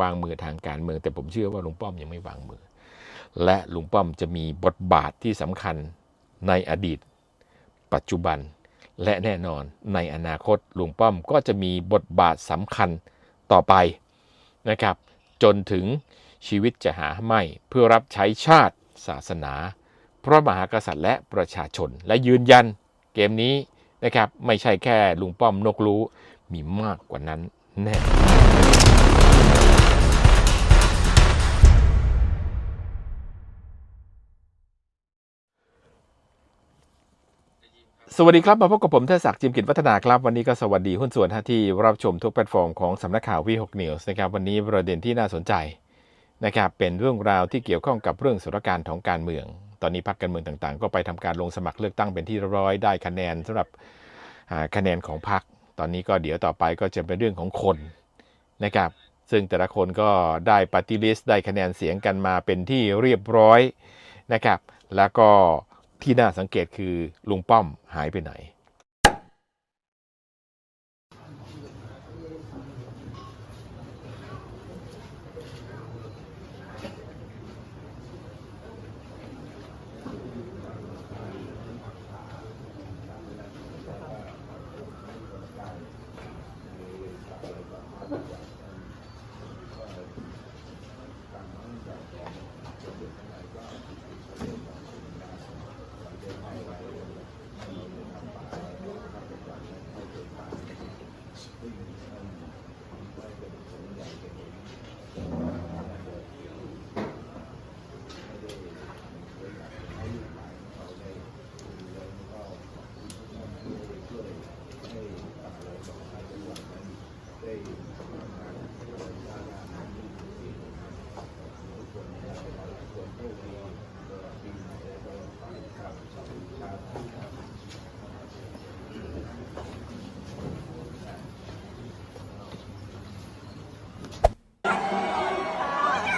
วางมือทางการเมือง แต่ผมเชื่อว่าลุงป้อมยังไม่วางมือ และลุงป้อมจะมีบทบาทที่สำคัญในอดีต ปัจจุบันและแน่นอนในอนาคตลุงป้อมก็จะมีบทบาทสำคัญต่อไปนะครับ จนถึงชีวิตจะหาไม่เพื่อรับใช้ชาติศาสนา พระมหากษัตริย์และประชาชนและยืนยันเกมนี้นะครับ ไม่ใช่แค่ลุงป้อมนกรู้มีมากกว่านั้นแน่ สวัสดีครับ มาพบกับผมเทศศักดิ์จิมกิจวัฒนาครับ วันนี้ก็สวัสดีหุ้นส่วนท่านที่รับชมทุกแพลตฟอร์มของสำนักข่าววีหกนิวส์นะครับวันนี้ประเด็นที่น่าสนใจนะครับเป็นเรื่องราวที่เกี่ยวข้องกับเรื่องสถานการณ์ของการเมือง ตอนนี้พรรคการเมืองต่างๆ ก็ไปทำการลงสมัครเลือกตั้งเป็นที่เรียบร้อยได้คะแนนสำหรับคะแนนของพรรคตอนนี้ก็เดี๋ยวต่อไปก็จะเป็นเรื่องของคนนะครับซึ่งแต่ละคนก็ได้ปฏิลิสได้คะแนนเสียงกันมาเป็นที่เรียบร้อยนะครับแล้วก็ ที่น่าสังเกตคือลุงป้อมหายไปไหน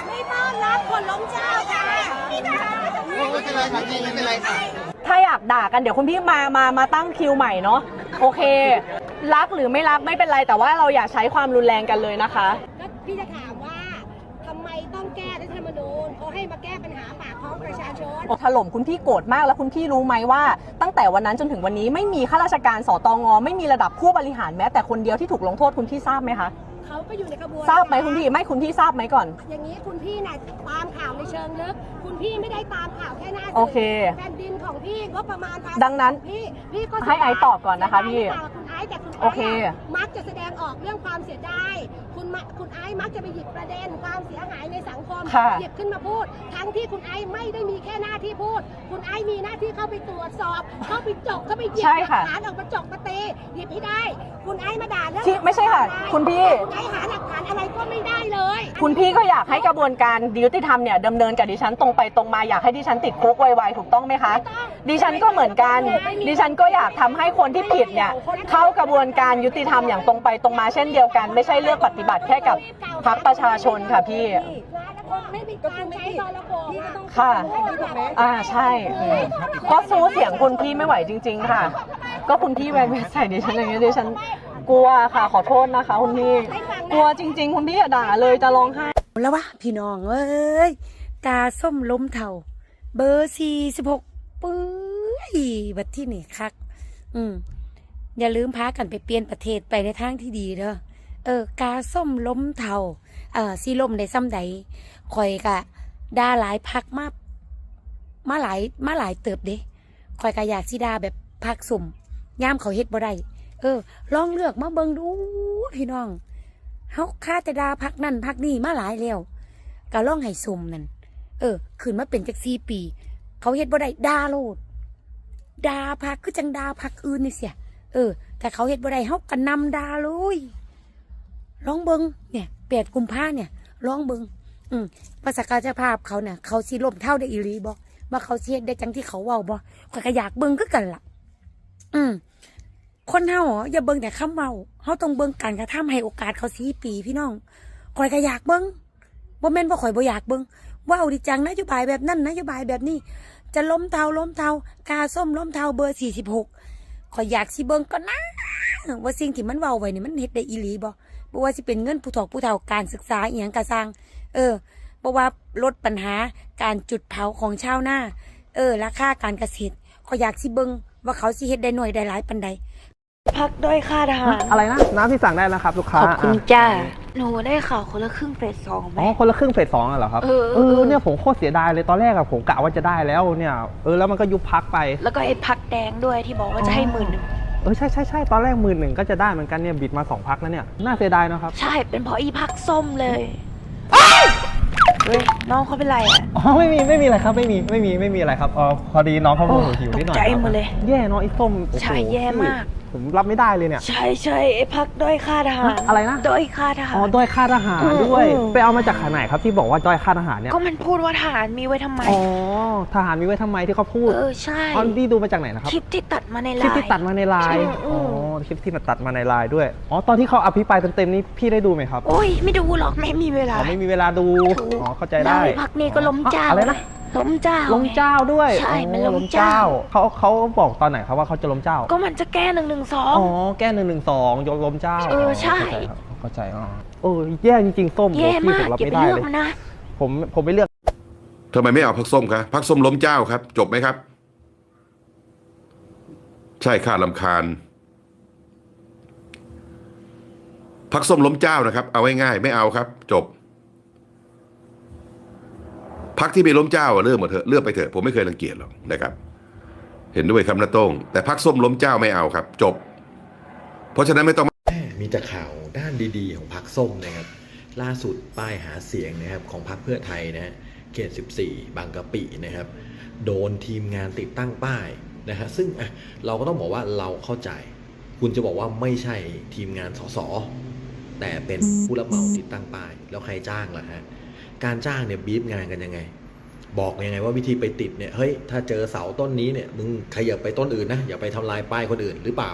ไม่ต้อนรับคนล้มเจ้าค่ะ ไม่เป็น ไรค่ะพี่ไม่เป็นไรค่ะ ถ้าอยากด่ากันเดี๋ยวคุณพี่มามามาตั้งคิวใหม่เนาะโอเค รักหรือไม่รักไม่เป็นไรแต่ว่าเราอย่าใช้ความรุนแรงกันเลยนะคะ ก็พี่จะถามว่าทำไมต้องแก้รัฐธรรมนูญเขาให้มาแก้ปัญหาปากท้องประชาชน ถล่มคุณพี่โกรธมากแล้วคุณพี่รู้ไหมว่า ตั้งแต่วันนั้นจนถึงวันนี้ไม่มีข้าราชการสตงไม่มีระดับผู้บริหารแม้แต่คนเดียวที่ถูกลงโทษคุณพี่ทราบไหมคะ เขาก็อยู่ในกระบวนทราบไหมคุณพี่ไม่คุณพี่ทราบไหมก่อน อย่างนี้คุณพี่น่ะตามข่าวในเชิงลึก คุณพี่ไม่ได้ตามข่าวแค่หน้าสื่โอเคแผ่นดินของพี่งบประมาณภาษีดังนั้นของพี่พี่ก็ให้ไอซ์ตอบก่อนนะคะพี่ เสียดายหรือเปล่าคุณไอซ์แต่คุณไอซ์โอเคะมักจะแสดงออกเรื่องความเสียดายคุณมะคุณไอซ์มักจะไปหยิบประเด็นความเสียหายในสังคม ค่ะหยิบขึ้นมาพูด ทั้งที่คุณไอซ์ไม่ได้มีแค่หน้าที่พูด คุณไอซ์มีหน้าที่เข้าไปตรวจสอบ เข้าไปจกเข้าไปหยิบใช่หลัค่ะกฐานออกมาจกมาตีหยิบให้ได้ คุณไอซ์มาด่าเรื่องที่ไม่ใช่ค่ะออนลน์คุณพี่ คุณไอซ์หาหลักฐานอะไรก็ไม่ได้เลยคุณพี่ก็อยากให้กระบวนการยุติธรรมเนี่ยดำเนินกับดิฉันตรงไปตรงมาอยากให้ดิฉันติดคุกไวๆถูกต้องไหมคะดิฉันก็เหมือนกัน ดิฉันก็อยากทำให้คนที่ผิดเนี่ยเข้ากระบวนการยุติธรรมอย่างตรงไปตรงมาเช่นเดียวกัน ไม่ใช่เลือกปฏิบัติแค่กับพรรคประชาชนค่ะพี่ ไม่มีการใช้ตอระโขงอะค่ะ อ่าใช่อืมก็สู้เสียงคุณพี่ไม่ไหวจริง ๆ ค่ะ ก็คุณพี่แวนเวสใส่ดิฉันอย่างเงี้ยดิฉันกลัวค่ะขอโทษนะคะคุณพี่ กลัวจริง ๆ คุณพี่อย่าด่าเลยจะร้องไห้แล้ววะพี่น้องเอ้ยกาส้มล้มเท่า เบอร์สี่สิบหกปื้ยบัดที่นี่คัก อืมอย่าลืมพากันไปเปลี่ยนประเทศไปในทางที่ดีเด้อ เออกาส้มล้มเทาเออซีล้มในซ้ำใดคอยกะดาหลายพักมามาหลายมาหลายเติบเด้คอยกะอยากสิดาแบบพักสุ่มย่ามเขาเฮ็ดบ่ได้เออ ลองเลือกมาเบิ่งดูพี่น้องเฮาคาแต่ดาพักนั่นพักนี่มาหลายแล้วก็ล่องให้สุ่มนั่นเออขึ้นมาเป็นจักสี่ปี เขาเฮ็ดบ่ได้ดาโลดดาพักคือจังดาพักอื่นนี่เสียเออแต่เขาเฮ็ดบ่ได้เฮาก็นำดาเลย ลองเบิงเนี่ยแปดกุมภาเนี่ยลองเบิงอืมภาษากาเจ้าภาพเขาเนี่ยเขาสิล่มเท่าได้อีหลีบ่ว่าเขาเฮ็ดได้จังที่เขาเว้าบ่ข้อยก็อยากเบิงคือกันล่ะ อืมคนเฮาอ๋ออย่าเบิงแต่คำเว้าเฮาต้องเบิงการกระทำให้โอกาสเขาสีปีพี่น้องข่อยก็อยากเบิงบ่แม่นว่าข่อยบ่อยากเบิงว้าวดิจังนโยบายแบบนั้นนโยบายแบบนี้ จะล้มเทาล้มเทากาส้มล้มเทาเบอร์46ข่อยอยากสิเบิงก็นะว่าสิ่งที่มันเว้าไว้นี่มันเฮ็ดได้อีหลีบ่ บ่ว่าสิเป็นเงินผู้ถอกผู้เฒ่าการศึกษาอีหยังกะสร้างเออบ่ว่าลดปัญหาการจุดเผาของชาวนาเออราคาการเกษตรเขาอยากสิเบิ่งว่าเขาสิเฮ็ดได้หน่อยได้หลายปานใด พักด้อยค่าทหารอะไรนะ น้ำที่สั่งได้แล้วครับลูกค้าขอบคุณอะจ้า หนูได้ข่าวคนละครึ่งเฟสสองไหม อ๋อ คนละครึ่งเฟสสองอะเหรอครับเออเออเออ เนี่ยผมโคตรเสียดายเลยตอนแรกอะผมกะว่าจะได้แล้วเนี่ย เออแล้วมันก็ยุบพักไป แล้วก็ไอ้พักแดงด้วยที่บอกว่าจะให้หมื่นหนึ่ง เออใช่ใช่ใช่ตอนแรกหมื่นหนึ่งก็จะได้เหมือนกันเนี่ยบิดมาสองพักแล้วเนี่ยน่าเสียดายเนอะครับ ใช่เป็นเพราะอีพักส้มเลย เฮ้ยน้องเขาเป็นไรอะ อ๋อไม่มีไม่มีอะไรครับไม่มีไม่มีไม่มีอะไรครับอ๋อพอดีน้องเขาโมโหหิวนิดหน่อยตกใจครับหมดเลย แย่เนาะไอ้ส้มโอ้โหใช่แย่มาก ผมรับไม่ได้เลยเนี่ย ใช่ใช่ไอ้พักด้อยค่าทหารอะไรนะ ด้อยค่าทหาร อ๋อด้อยค่าทหารอืมด้วย อืม ไปเอามาจากขาไหนครับที่บอกว่าด้อยค่าทหารเนี่ยก็มันพูดว่าทหารมีไว้ทำไม อ๋อทหารมีไว้ทำไมที่เขาพูดเออใช่ อ๋อนี่ดูมาจากไหนนะครับคลิปที่ตัดมาในไลคลิปน์ ที่ตัดมาในไลน์อือ๋อม คลิปที่ตัดมาในไลน์ด้วย อ๋อ ตอนที่เขาอภิปรายเต็มๆนี่พี่ได้ดูไหมครับโอ้ยไม่ดูหรอกไม่มีเวลา อ๋อไม่มีเวลาดูถูกอ๋อเข้าใจแล้วได้ไอ้พักนี้ก็ล้มเจ้าอะไรนะล้มเจ้าล้มเจ้าด้วยใช่อ๋อมันล้มเจ้าเขาเขาบอกตอนไหนครับว่าเขาจะล้มเจ้า ก็มันจะแก้หนึ่งหนึ่งสองอ๋อแก้หนึ่งหนึ่งสองยกล้มเจ้าเออใช่เข้าใจครับเข้าใจอ๋อเออแย่จริงๆส้มแย่โอ้พี่มาผกมรับอย่าไม่ไปได้เลือกเลยมันนะผมผมไม่เลือกทำไมไม่เอาพักส้มครับพักส้มล้มเจ้าครับ จบไหมครับ ใช่ค่าลำคาญ พักส้มล้มเจ้านะครับ เอาง่ายๆไม่เอาครับ จบ พักที่ไม่ล้มเจ้าเลือกหมดเถอะเลือกไปเถอะผมไม่เคยรังเกียจหรอกนะครับ เห็นด้วยคำนาโต้งแต่พักส้มล้มเจ้าไม่เอาครับ จบ เพราะฉะนั้นไม่ต้องมีแต่ข่าวด้านดีๆ ของพรรคส้มนะครับ ล่าสุดป้ายหาเสียงนะครับของพรรคเพื่อไทยนะเขต 14 บางกะปินะครับ โดนทีมงานติดตั้งป้ายนะฮะซึ่งเราก็ต้องบอกว่าเราเข้าใจ คุณจะบอกว่าไม่ใช่ทีมงานสส แต่เป็นผู้รับเหมาติดตั้งป้าย แล้วใครจ้างล่ะฮะการจ้างเนี่ยบีบงานกันยังไง บอกยังไงว่าวิธีไปติดเนี่ยเฮ้ยถ้าเจอเสาต้นนี้เนี่ยมึงขยับไปต้นอื่นนะอย่าไปทำลายป้ายคนอื่นหรือเปล่า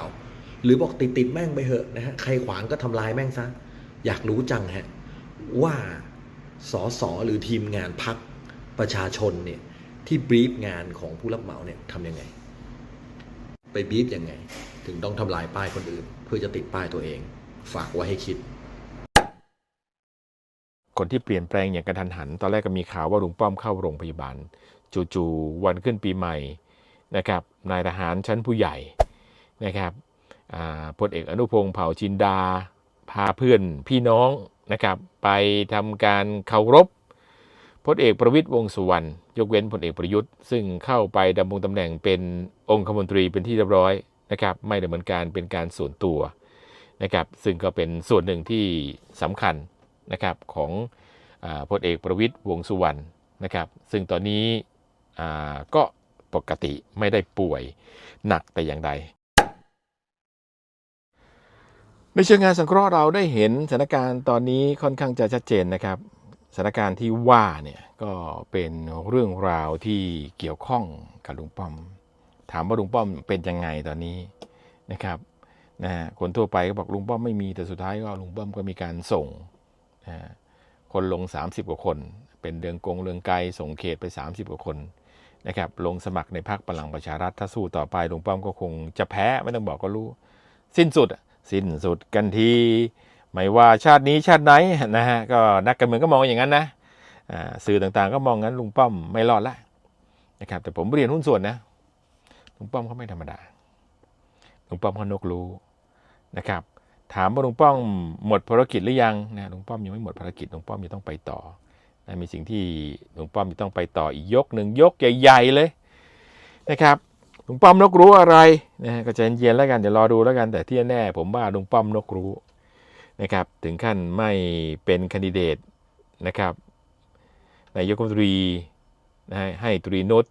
หรือบอกติดติดแม่งไปเหอะนะฮะใครขวางก็ทำลายแม่งซะอยากรู้จังฮะว่าสอสอหรือทีมงานพักประชาชนเนี่ยที่บีฟงานของผู้รับเหมาเนี่ยทำยังไง ไปบีฟยังไง ถึงต้องทำลายป้ายคนอื่น เพื่อจะติดป้ายตัวเอง ฝากไว้ให้คิด คนที่เปลี่ยนแปลงอย่างกระทันหัน ตอนแรกก็มีข่าวว่าลุงป้อมเข้าโรงพยาบาล จู่ๆวันขึ้นปีใหม่นะครับนายทหารชั้นผู้ใหญ่นะครับพลเอกอนุพงศ์เผ่าจินดา พาเพื่อนพี่น้องนะครับไปทำการเคารพพลเอกประวิตยวงสุวรรณยกเว้นพลเอกประยุทธ์ ซึ่งเข้าไปดำรงตำแหน่งเป็นองคมนตรีเป็นที่เรียบร้อยนะครับไม่ดำเนินการเป็นการส่วนตัวนะครับซึ่งก็เป็นส่วนหนึ่งที่สำคัญ นะครับของอพลเอกประวิตย์วงสุวรรณนะครับซึ่งตอนนี้ก็ปกติไม่ได้ป่วยหนักแต่อย่างใด ในเชิงงานสังเคราะห์เราได้เห็นสถานการณ์ตอนนี้ค่อนข้างจะชัดเจนนะครับสถานการณ์ที่ว่าเนี่ยก็เป็นเรื่องราวที่เกี่ยวข้องกับลุงป้อม ถามว่าลุงป้อมเป็นยังไงตอนนี้นะครับนะคนทั่วไปก็บอกลุงป้อมไม่มีแต่สุดท้ายก็ลุงป้อมก็มีการส่ง คนลง 30 กว่าคน เป็นเดืองกงเรืองไกลส่งเขตไป 30 กว่าคนนะครับลงสมัครในพรรคพลังประชารัฐถ้าสู้ต่อไปลุงป้อมก็คงจะแพ้ไม่ต้องบอกก็รู้ สิ้นสุดอะสิ้นสุดกันทีไม่ว่าชาตินี้ชาติไหนนะฮะก็นักการเมืองก็มองอย่างนั้นนะสื่อต่างๆ ก็มองงั้นลุงป้อมไม่รอดละนะครับแต่ผมเรียนหุ้นส่วนนะลุงป้อมเขาไม่ธรรมดาลุงป้อมเขานกรู้นะครับ ถามว่าลุงป้อมหมดภารกิจหรือยังนะลุงป้อมยังไม่หมดภารกิจลุงป้อมยังต้องไปต่อนะมีสิ่งที่ลุงป้อมยังต้องไปต่ออีกยกหนึ่งยกใหญ่ๆเลยนะครับลุงป้อมนกรู้อะไรนะฮะก็ใจเย็นๆแล้วกันเดี๋ยวรอดูแล้วกันแต่ที่แน่ผมว่าลุงป้อมนกรู้นะครับถึงขั้นไม่เป็นคนดิเดตนะครับนายกรัฐมนตรีนะให้ตรีนุช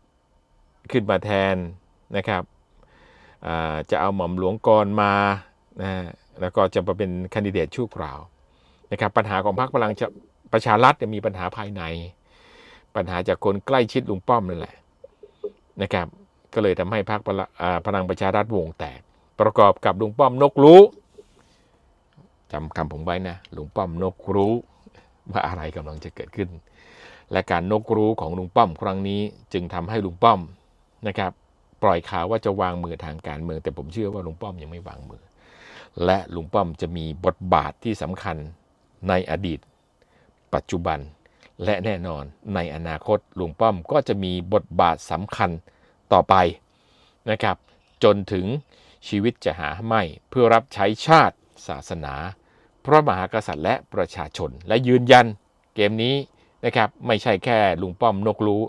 ขึ้นมาแทนนะครับจะเอาหม่อมหลวงกรมานะ แล้วก็จะมาเป็นคนดิเดตชั่วคราวนะครับปัญหาของพรรคพลังประชารัฐเนี่ยมีปัญหาภายใน ปัญหาจากคนใกล้ชิดลุงป้อมนั่นแหละนะครับก็เลยทำให้พรรคพลังอ่าพลังประชารัฐวงแตก ประกอบกับลุงป้อมนกรู้จำคำผมไว้นะลุงป้อมนกรู้ว่าอะไรกำลังจะเกิดขึ้น และการนกรู้ของลุงป้อมครั้งนี้ จึงทำให้ลุงป้อมนะครับ ปล่อยข่าวว่าจะวางมือทางการเมืองแต่ผมเชื่อว่าลุงป้อมยังไม่วางมือ และลุงป้อมจะมีบทบาทที่สำคัญในอดีต ปัจจุบัน และแน่นอนในอนาคตลุงป้อมก็จะมีบทบาทสำคัญต่อไปนะครับ จนถึงชีวิตจะหาไม่เพื่อรับใช้ชาติศาสนา พระมหากษัตริย์และประชาชนและยืนยันเกมนี้นะครับไม่ใช่แค่ลุงป้อมนกรู้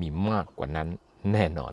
มีมากกว่านั้นแน่นอน